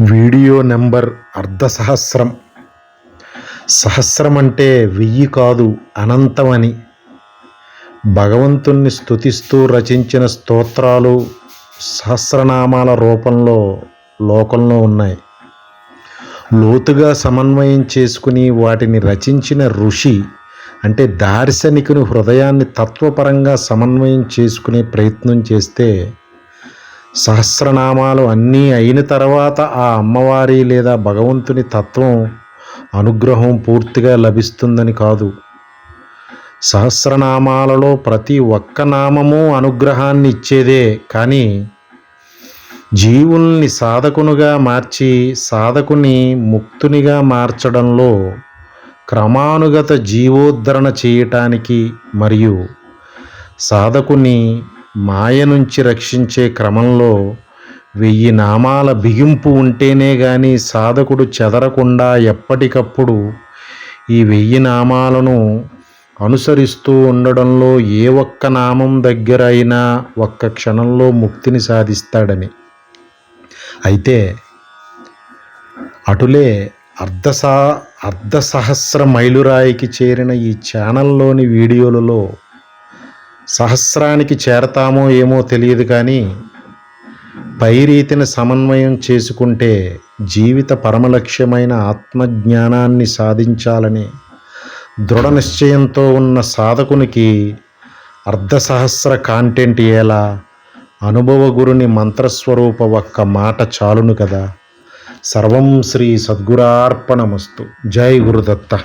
Video number అర్ధసహస్రం. సహస్రం అంటే వెయ్యి కాదు అనంతమని. భగవంతుణ్ణి స్తుతిస్తూ రచించిన స్తోత్రాలు సహస్రనామాల రూపంలో లోకంలో ఉన్నాయి. లోతుగా సమన్వయం చేసుకుని వాటిని రచించిన ఋషి అంటే దార్శనికుని హృదయాన్ని తత్వపరంగా సమన్వయం చేసుకునే ప్రయత్నం చేస్తే సహస్రనామాలు అన్నీ అయిన తర్వాత ఆ అమ్మవారి లేదా భగవంతుని తత్వం అనుగ్రహం పూర్తిగా లభిస్తుందని కాదు. సహస్రనామాలలో ప్రతి ఒక్క నామము అనుగ్రహాన్ని ఇచ్చేదే కానీ జీవుల్ని సాధకునుగా మార్చి సాధకుని ముక్తునిగా మార్చడంలో క్రమానుగత జీవోద్ధరణ చేయటానికి మరియు సాధకుని మాయ నుంచి రక్షించే క్రమంలో వెయ్యి నామాల బిగింపు ఉంటేనే గాని సాధకుడు చెదరకుండా ఎప్పటికప్పుడు ఈ వెయ్యి నామాలను అనుసరిస్తూ ఉండడంలో ఏ ఒక్క నామం దగ్గర అయినా ఒక్క క్షణంలో ముక్తిని సాధిస్తాడని. అయితే అటులే అర్ధసా అర్ధసహస్ర మైలురాయికి చేరిన ఈ ఛానల్లోని వీడియోలలో సహస్రానికి చేరతామో ఏమో తెలియదు కానీ పైరీతిని సమన్వయం చేసుకుంటే జీవిత పరమలక్ష్యమైన ఆత్మజ్ఞానాన్ని సాధించాలని దృఢ నిశ్చయంతో ఉన్న సాధకునికి అర్ధసహస్ర కాంటెంట్ ఎలా అనుభవ గురుని మంత్రస్వరూప ఒక్క మాట చాలును కదా. సర్వం శ్రీ సద్గురార్పణమస్తు. జై గురుదత్త.